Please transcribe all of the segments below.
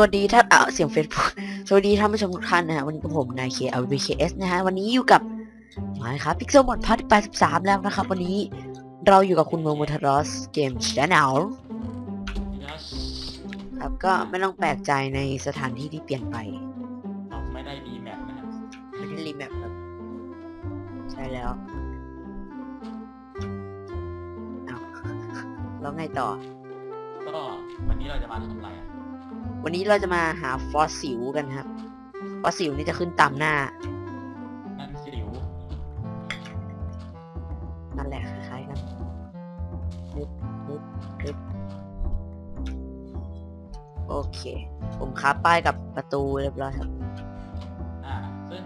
วัสดีท่านอะเสียงเฟซบุ๊กสวัสดีท่านผู้ชมทุกท่านนะฮะวันนี้กับผมนายเคอ b k s นะฮะวันนี้อยู่กับหมายครับพิกเซลมอนพาร์ท83 แล้วนะครับ วันนี้เราอยู่กับคุณโมโมทารอสเกมชแนล yes ครับก็ไม่ต้องแปลกใจในสถานที่ที่เปลี่ยนไปเราไม่ได้ดีแมปนะครับไม่ได้รีแมปครับใช่แล้วเอาแล้วไงต่อ ก็วันนี้เราจะมาทำอะไรอะ วันนี้เราจะมาหาฟอสซิลกันครับ ฟอสซิลนี่จะขึ้นตามหน้า นั่นสิวนั่นแหละคล้ายๆกันนึบนึบนึบโอเค ผมค้าป้ายกับประตูเรียบร้อยครับ อ่า ซึ่ง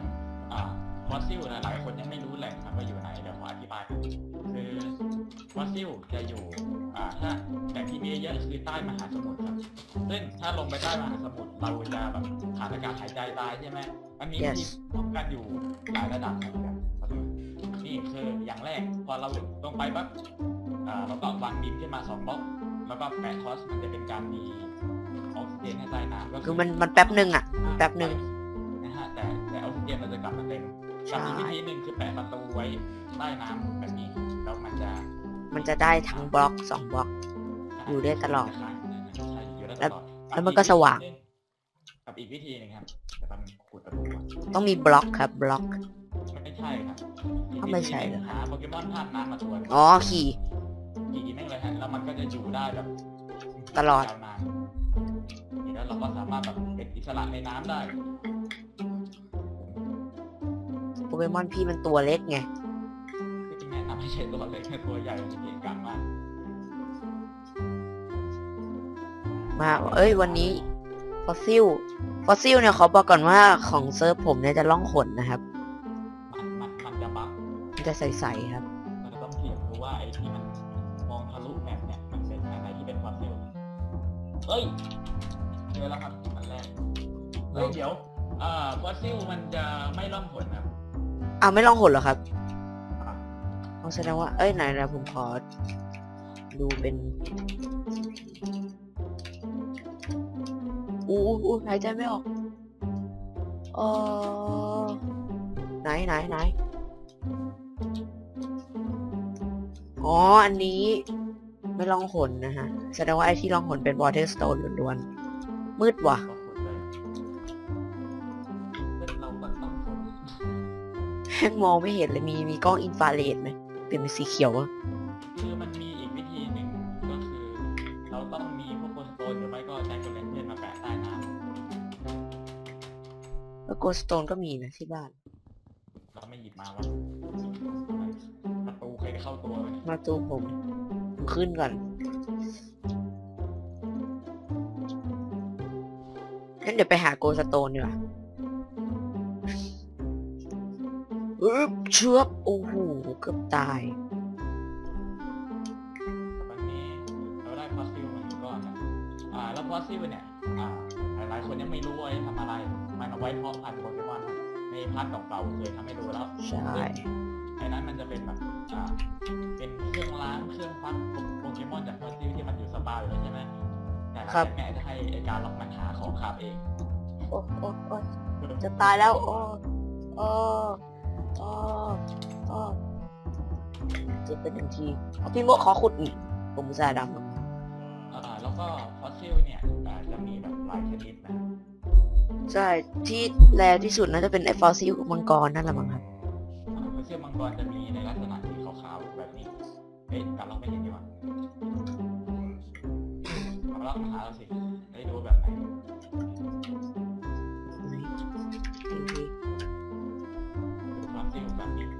อ่าฟอสซิลหลายๆคนยังไม่รู้แหล่งครับว่าอยู่ไหนเดี๋ยวขออธิบายครับคือฟอสซิลจะอยู่ มีเยอะๆคือใต้มหาสมุทรครับซึ่งถ้าลงไปใต้มหาสมุทรเราจะแบบขาดอากาศหายใจตายใช่ไหมมันมี Yes ที่ป้องกันอยู่หลายระดับครับฟอสซิลนี่คืออย่างแรกพอเราลงไปปั๊บอ่าเราก็วางดินขึ้นมาสองบล็อกแล้วก็แปะทอสมันจะเป็นการมีออกซิเจนให้ใต้น้ำก็คือมันมันแป๊บหนึ่งอะแป๊บหนึ่งนะฮะแต่แต่ออกซิเจนมันจะกลับมาเต็มใช่กับอีกวิธีหนึ่งคือแปะประตูไว้ใต้น้ำแบบนี้แล้วมันจะ มันจะได้ทั้งบล็อกสองบล็อก อยู่ได้ตลอดใช่อยู่ได้ตแล้วลอดแล้วมันก็สว่าง กับอีกวิธีหนึงครับแต่มันขุดประตูอะต้องมีบล็อกครับ บล็อก ไม่ใช่ครับอีกอ้าวไม่ใช่เหรอ หาโปเกมอนธาตุน้ำมาตัวหนึ่งอ๋อขี่อีกนิดเลยฮะแล้วมันก็จะอยู่ได้แบบตลอด ยาวนานนี่แล้วเราก็สามารถแบบเป็นอิสระในน้ำได้ โปเกมอนพี่มันตัวเล็กไง จริงๆแนะนำให้ใช้ตัวเล็กตัวใหญ่มันจะเกะกะมาก มาเอ้ยวันนี้ฟอสซิลฟอสซิลเนี่ยขอบอกก่อนว่าของเซิร์ฟผมเนี่ยจะล่องขนนะครับ มันมันมันจะบั๊กมันจะใสๆครับเราจะต้องเทียบดูว่าไอ้ที่มันมองทะลุแมปเนี่ยมันเป็นอะไรที่เป็นฟอสซิลเอ้ยเจอแล้วครับอันแรกเฮ้ยเดี๋ยวอ่าฟอสซิลมันจะไม่ล่องหนครับอ้าวไม่ล่องหนเหรอครับอะอ๋อแสดงว่าเอ้ยไหนนะผมขอดูเป็น อู้อู้อู้หายใจไม่ออกเออไหนไหนไหนอ๋อ อันนี้ไม่ล่องหนนะฮะ แสดงว่าไอ้ที่ล่องหนเป็น water stone ล้วนๆ มืดว่ะก็ขุดเลยซึ่งเราก็ต้องขุดแม่งมองไม่เห็นเลย มีมีกล้องอินฟราเรดไหม เปลี่ยนเป็นสีเขียวอะ แล้วโกสโตนก็มีนะที่บ้าน เราไม่หยิบมาวะประตูเคยเข้าตัวไหมมาตูผมผมขึ้นก่อนงั้นเดี๋ยวไปหาโกสโตนดีกว่าอึ๊บเชือบโอ้โหเกือบตาย วันนี้เราได้ฟอสซิลมาหนึ่งก้อนนะอ่าแล้วฟอสซิลเนี่ย อ่าหลายๆคนยังไม่รู้ว่าทำอะไร มันเอาไว้เพาะพันธุ์โปเกมอนครับในพาร์ทเก่าๆเคยทำให้ดูแล้วใช่ไอ้นั้นมันจะเป็นแบบอ่าเป็นเครื่องล้างเครื่องฟักโปเกมอนจากฟอสซิลที่มันอยู่สปาอยู่แล้วใช่ไหมแต่หลังจากเนี้ยจะให้ไอ้การล็อกมันหาของคาบเองโอ้โอ้โอ้จะตายแล้วโอ้โอ้โอ้โอ้เจ็บเป็นหนึ่งทีเอาพี่โมขอขุดอีกผมอุตสาห์ดำอ่าแล้วก็ฟอสซิลเนี่ยอ่าจะมีแบบหลายชนิดนะ ใช่ที่แรที่สุดน่าจะเป็นไอฟอสซิลมังกรนั่นแหละมั้งครับอ่าฟอสซิลมังกรจะมีในลักษณะที่ขาวๆแบบนี้เฮ้ยการล็อกไม่เห็นดีกว่าการล็อกมาหาเราสิได้ดูแบบไหนดูฟอสซิลแบบนี้แ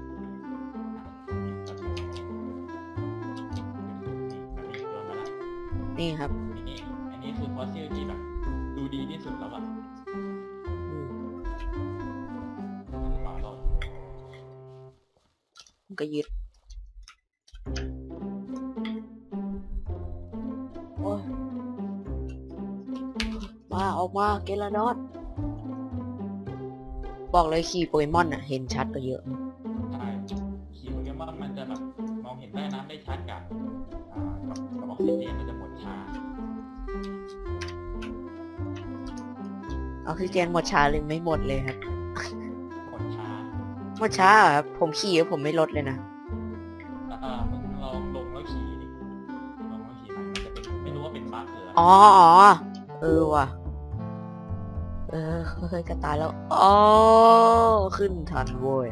บบนี้โยนมาละนี่ครับนี่อันนี้คือฟอสซิลที่แบบดูดีที่สุดแล้วอะ ก็ยึดโอ้ยมาออกมาเกลานอดบอกเลยขี่โปเกมอนอะเห็นชัดกว่าเยอะ ใช่ขี่โปเกมอนมันจะแบบมองเห็นใต้น้ำได้ชัดกับอ่ากับกับออกซิเจนมันจะหมดช้าออกซิเจนหมดช้าเลยไม่หมดเลยครับกดช้า หมดช้าเหรอครับผมขี่แล้วผมไม่ลดเลยนะเออมึงลองลงแล้วขี่ดิลงแล้วขี่มันมันจะเป็นไม่รู้ว่าเป็นบั๊กหรืออะไรอ๋ออ๋อเออว่ะ เออเฮ้ยกระตายแล้วอ๋อขึ้นทันโว้ย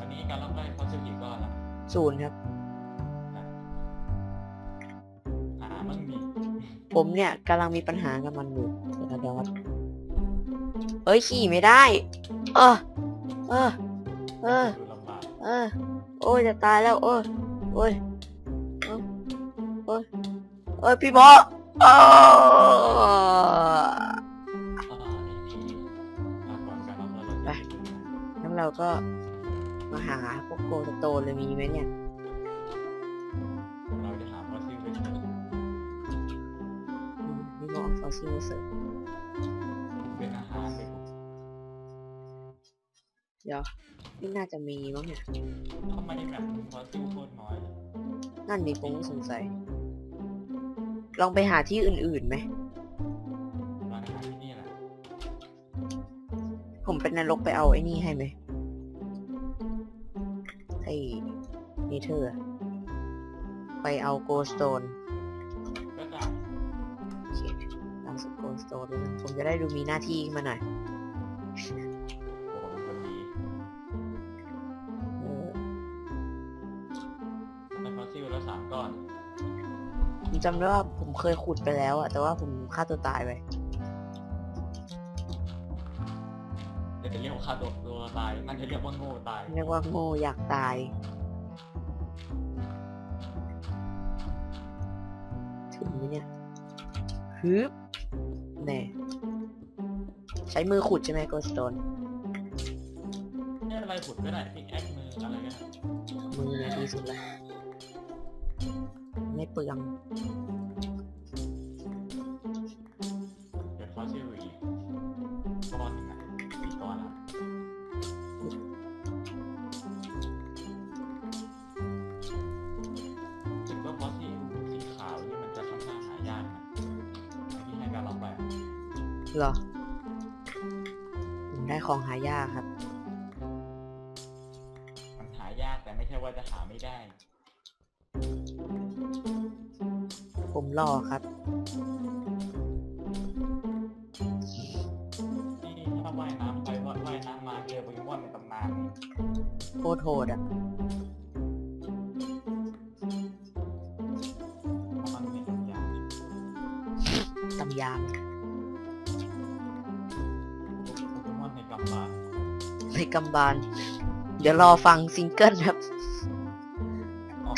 อันนี้การล็อกได้ฟอสซิลกี่ก้อนละศูนย์ครับ ผมเนี่ยกำลังมีปัญหากับมันอยู่เดี๋ยวเดี๋ยวครับเอ้ยขี่ไม่ได้ เออ เออ เออดูลำบากเออ โอ้ยจะตายแล้ว โอ้ยโอ้ยโอ้ยโอ้ยโอ้ยพี่บอสอ้าวอ่าไอ้นี่มาก่อนการล็อกแล้วเราจะงั้นเราก็มาหาพวกโกสโตนเลยมีไหมเนี่ย นี่มองฟอสซิลเสริมเป็นอาหารเลยเดี๋ยวนี่น่าจะมีมั้งเนี่ยทำไมแบบฟอสซิลโคตรน้อยเลยนั่นดิผมก็สงสัย ลองไปหาที่อื่นๆไหมร้านอาหารที่นี่แหละ ผมเป็นนรกไปเอาไอ้นี่ให้ไหมไอ้เนเธอร์ไปเอาโกสโตน โกสโตนแล้วนะผมจะได้ดูมีหน้าที่ขึ้นมาหน่อยโอ้โหเป็นคนดีเออได้ฟอสซิลแล้วสามก้อน ผมจำได้ว่าผมเคยขุดไปแล้วอะแต่ว่าผมฆ่าตัวตายไปเดี๋ยวจะเรียกว่าฆ่าตัวตัวตายนั่นจะเรียกว่าโง่ตาย เรียกว่าโง่อยากตาย ถึงไหมเนี่ยฮึบ แน่ใช้มือขุดใช่ไหมโกสโตนนี่อะไรขุดก็ได้พิกแอคมืออะไรก็ได้มือเนี่ยดีสุดละไม่เปลือง เดี๋ยวฟอสซิลอี เหรอผมได้ของหายากครับ มันหายากแต่ไม่ใช่ว่าจะหาไม่ได้ ผมรอครับ นี่ถ้าว่ายน้ำไปว่าว่ายน้ำมาเจอโปเกมอนในตำนานโคตรโหดอะ กำบาล เดี๋ยวรอฟังซิงเกิลครับ อ๋อ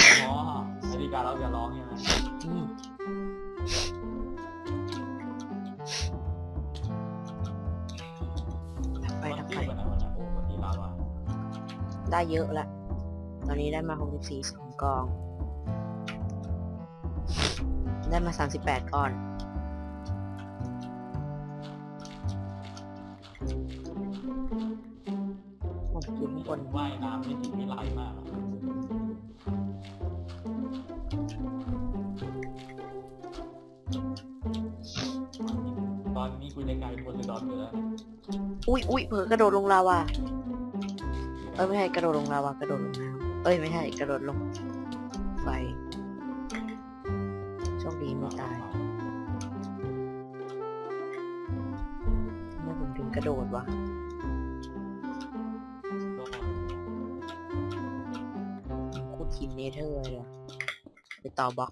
นาฬิกาเราจะร้องใช่ไหมอืมดับไฟฟอสดับซิไฟลกันนะวันนั้นโอ้วันนี้ลาวาได้เยอะละตอนนี้ได้มา 64สองกอง ได้มา 38 ก้อน ผมอยู่ข้างบนว่ายน้ำนี่ถึงวิไลมากตอนนี้กูจะกลายเป็นโพไซดอนไปแล้วนะอุ้ยอุ้ยเผลอกระโดดลงลาวาเอ้ยไม่ใช่กระโดดลงลาวากระโดดลงน้ำเอ้ยไม่ใช่กระโดดลงไฟโชคดีไม่ตายทำไมผมถึงกระโดดวะ เนเธอร์เลยไปต่อบล็อก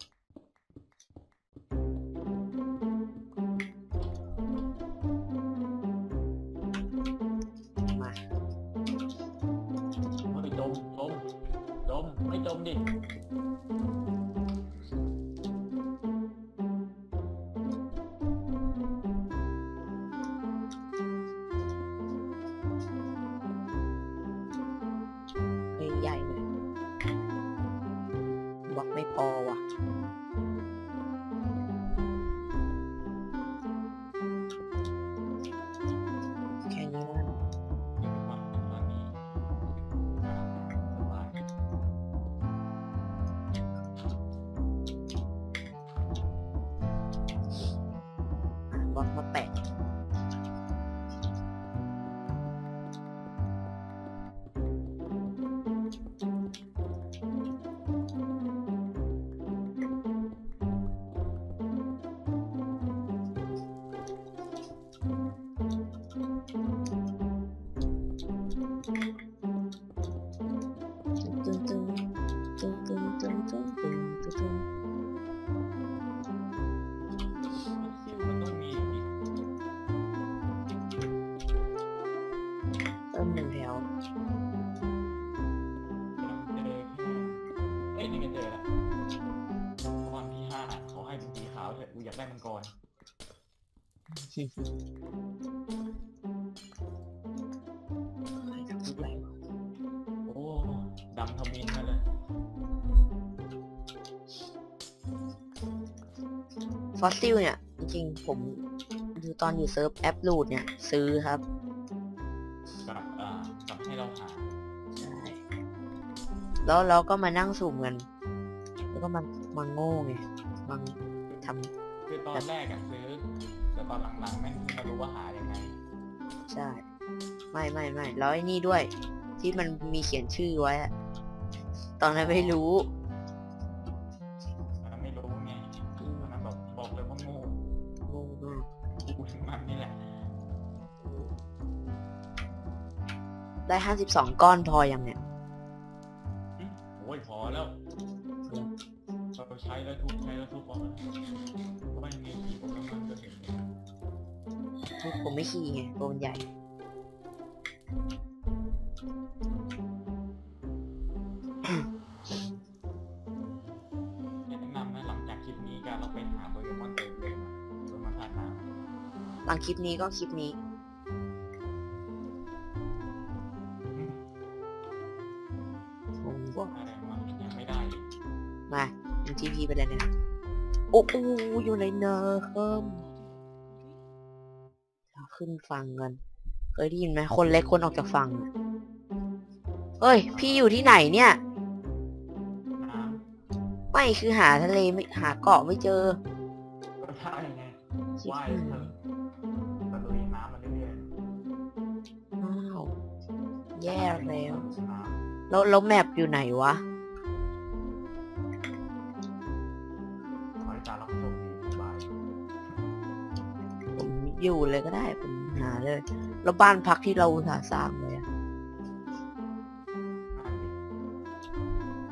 โอ้ดำทมินมาเลยฟอสซิลเนี่ย จริงๆ ผมดูตอนอยู่เซิร์ฟแอปลูดเนี่ย ซื้อครับ กับอ่ากับให้เราหาใช่ แล้วเราก็มานั่งสุ่มกัน แล้วก็มามาโง่ไงมาทคือตอนแรกอะซื้อแต่ตอนหลังๆแม่งมารู้ว่าหายังไงำใช่ ไม่ไม่ไม่แล้วไอ้นี่ด้วย ที่มันมีเขียนชื่อไว้อะตอนนั้นไม่รู้ตอนนั้นไม่รู้ไงตอนนั้นแบบบอกเลยว่าโง่โง่มากกูถึงมันนี่แหละ ได้ห้าสิบสองก้อนพอยังเนี่ยหึโอ้ยพอแล้วเราใช้แล้วทุกใช้แล้วทุกวันเพราะว่ายังไงขี่ผมแล้วมันก็เห็นเนี่ย ผมไม่ขี่ไงตัวมันใหญ่ แนะนำนะหลังจากคลิปนี้การเราไปหาโปเกมอนเต็มเลยมาโปเกมอนทานน้หลังคลิปนี้ก็คลิปนี้ำผมก็อะไรวะยังไม่ได้อีกมาดูทีพีไปเลยเนี่ย โอ้โหอยู่ในเนิร์มเรา ขึ้นฟังกันเคยได้ยินไหมคนเล็กคนออกจากฝั่งอะเฮ้ย พี่อยู่ที่ไหนเนี่ยน้ไม่คือหาทะเลไม่หาเกาะไม่เจอำก็ใช่ไงชิบว่ายหายเถอะตะลุยน้ำมาเรื่อยอ้าวๆแย่แล้วน้แล้วแล้วแมปอยู่ไหนวะ อยู่เลยก็ได้ผมหาเลย แล้วบ้านพักที่เราอุตส่าสร้างเลยอะ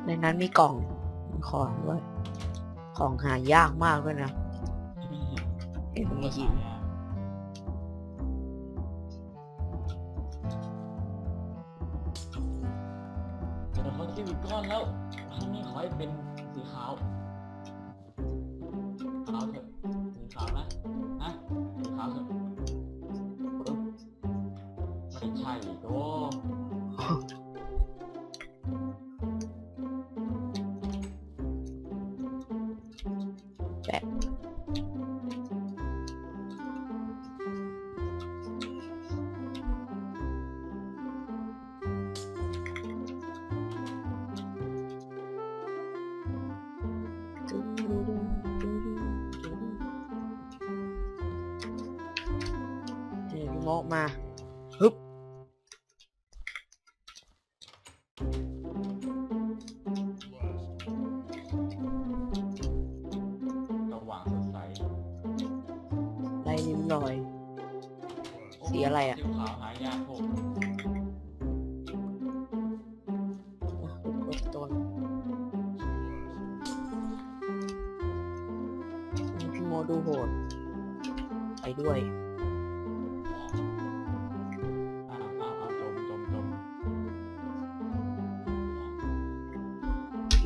ในนั้นมีกล่องของด้วย ของหายากมากด้วยนะเห็นมีหินเจอเขาซิวิก้อนแล้วครั้งนี้ขอให้เป็นสีขาว thì một mà.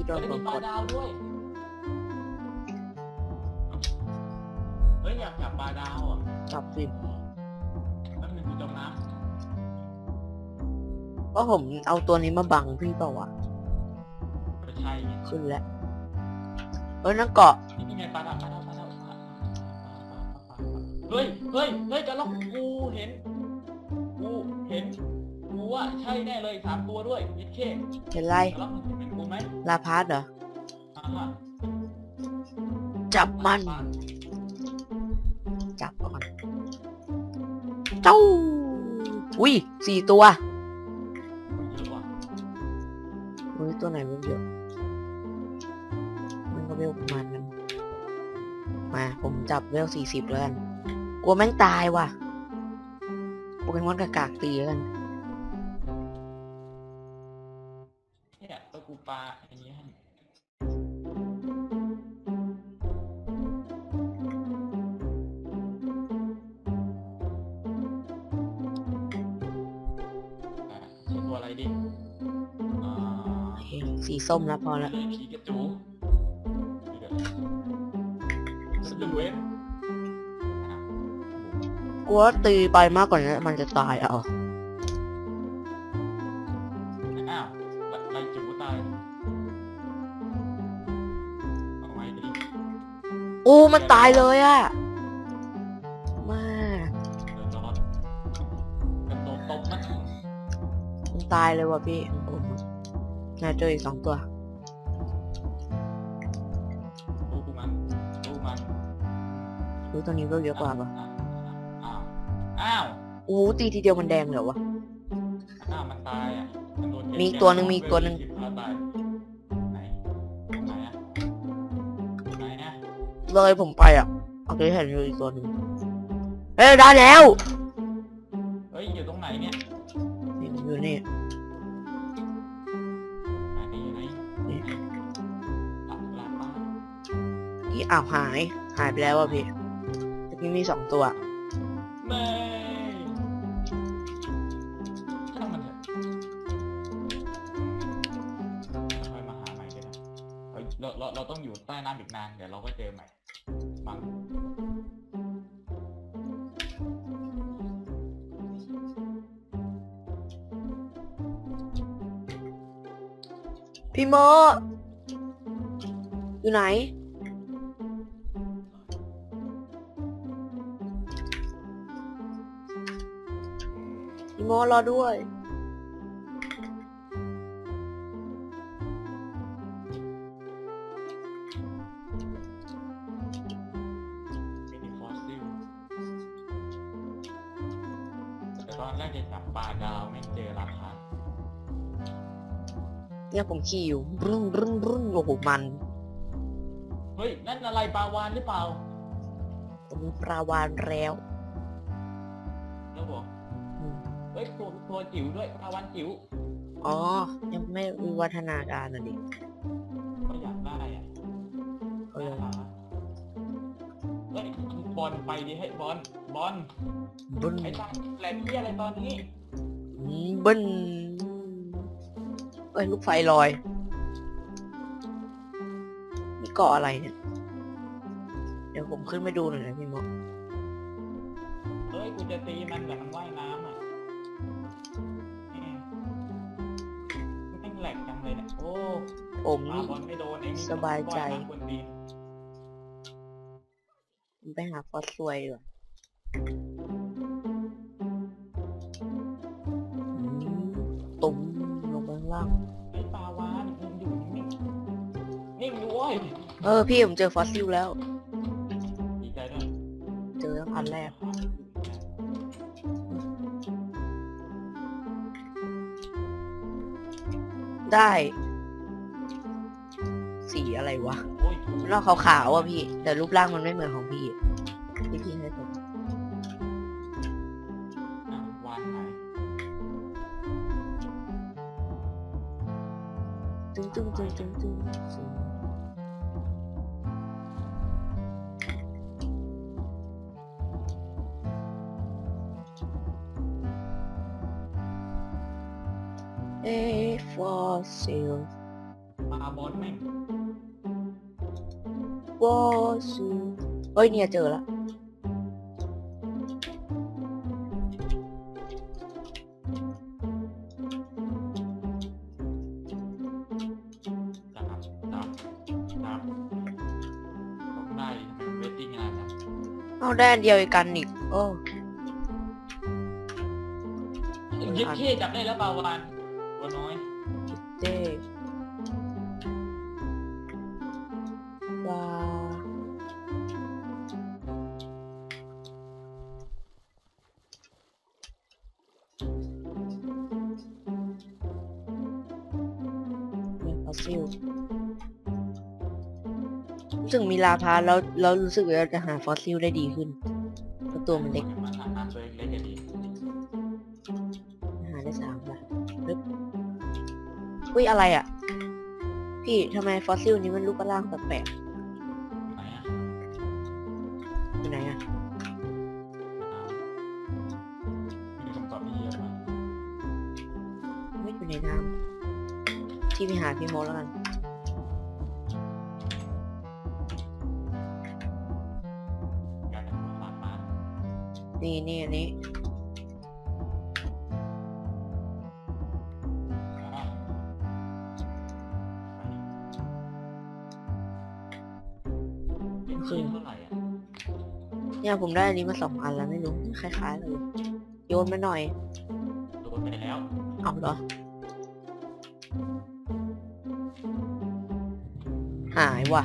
พี่โดเฮ้นยกมีดปลากดดาวด้วย เฮ้ยอยากจับปลาดาวอะจับสิแล้วมันอยู่จมน้ก็ผมเอาตัวนี้มาบังพี่เปล่าวะำไม่ใช่ไงขึ้นแล้วเอ้ยนั่นเกาะนี่ไงปลาดาวปลาดาวปลาดาวปลาดาวเฮ้ยเฮ้ยเฮ้ยกันล็อกกูเห็นกูเห็นกูว่าใช่แน่เลยสามตัวด้วยยิดเคเห็นไรกันล็อกมึงเห็นกูไหม ลาพาร์ดเหรออ่าฮะจับมันปลาจับก่อน เจ้า อุ้ยสี่ตัวมันเยอะว่ะอุ้ยตัวไหนมันเยอะมันก็เวลประมาณนั้น มา ผมจับเวลสี่สิบแล้วกัน กลัวแม่งตายว่ะโปเกมอนกากากตีแล้วกัน ปลาอันนี้ให้อะชื่อตัวอะไรดิอ่าโอเคสีส้มแล้วพอแล้วผีกระจูเดี๋ยวสตูเวฟอะกลัวตีไปมากกว่านี้มันจะตายเอา โอ้มันตายเลยอะมาเดือดร้อนกระโดดตบมันมันตายเลยว่ะพี่ของผมน่าเจออีกสองตัวดูมันดูมันรู้ตัวนี้ก็เยอะกว่าปะอ้าวอ้าวโอ้ตีทีเดียวมันแดงเหรอวะอ้าวมันตายอะมันโดนมีอีกตัวหนึ่งมีอีกตัวหนึ่ง เลยผมไปอะโอเคเห็นอยู่อีกตัวหนึ่งเอ้ยได้แล้ว เฮ้ยอยู่ตรงไหนเนี่ยนี่อยู่นี่ไหนอยู่ไหนนี่หลับหลับป้าอีอ้าวหาย หายไปแล้วอะพี่ตะกี้มีสองตัวเม่ พี่โมอยู่ไหน พี่โมรอด้วย เนี่ยผมขี่อยู่รุ่งรุ่งรุ่งโอ้โหมันเฮ้ย นั่นอะไรปลาวานหรือเปล่าผมมีปลาวานแล้วแล้วบอกอืมเฮ้ยตัวตัวจิ๋วด้วยปลาวานจิ๋วอ๋อ ยังไม่วิวัฒนาการอะดิก็อยากได้อะเออน่ารักเฮ้ยบอลไปดิให้บอลบอลบึ้นไอ้ตาแหลมเหียอะไรตอนนี้ บึ้น เอ้ยลูกไฟลอยนี่เกาะอะไรเนี่ย เดี๋ยวผมขึ้นไปดูหน่อยนะพี่โมเฮ้ยกูจะตีมันแต่มันว่ายน้ำอะแหม่มันแม่งแหลกจังเลยเนี่ยโอ้ผมปานี่ บอลไม่โดนไอ้นี่สบายใจ ว่น้ำบนดินผมไปหาฟอสซวยดีกว่าอืมตุ้ม ลงไปข้างล่าง ไอ้ปลาวานมึงอยู่นิ่งนิ่งด้วยเออพี่ผมเจอฟอสซิลแล้ว ดีใจด้วยเจอตั้งอันแรกได้ สีอะไรวะโอ้ยมันออกขาวๆอะพี่ แต่รูปร่างมันไม่เหมือนของพี่ เอ้ฟอสซิลปลาบอลแม่งฟอสซิลเฮ้ยเนี่ยเจอละจับจับจับต้องได้เวทติ้งขนาดนั้นเอาได้อันเดียวอีกกันอีกโอ้ ยึดเท่จับได้แล้วปาวาน ฟอสซิลรู้สึกมีลาพาแล้วแล้วรู้สึกว่าจะหาฟอสซิลได้ดีขึ้นเพราะตัวมันเล็กมันหาตัวเล็กๆก็ดีได้สามละปึ๊บอุ้ยอะไรอะ พี่ทำไมฟอสซิลนี้มันรูปร่างแปลกไหนอะๆอยู่ไหนอะ มีคำตอบที่เยอะมากไม่อยู่ในน้ำ ที่ไปหาพี่โมดแล้วกันการจะพูดสามารถนี่นี่อันนี้อ๋อเป็นชื่อเท่าไหร่อะเนี่ยผมได้อันนี้มาสองอันแล้วไม่รู้ คล้ายๆเลย โยนมาหน่อย โดนไปแล้ว เอาเหรอ หายว่ะ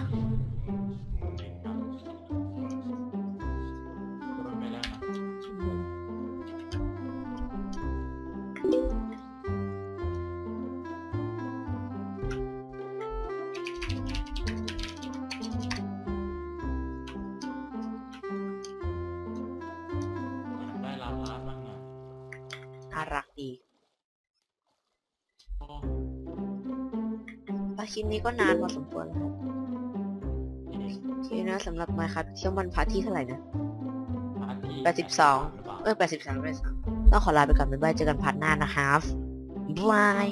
ลิปนี้ก็นานพอสมควรแล้วครับยทีนะสำหรับมาครับเชื่อมันพาร์ทที่เท่าไหร่นะพาร์ทที่แปดสิบสองหรืเปล่าเออแปดสิบสามแปดสิบสามต้องขอลาไปก่อนบ๊ายบายเจอกันพาร์ทหน้านะครับบาย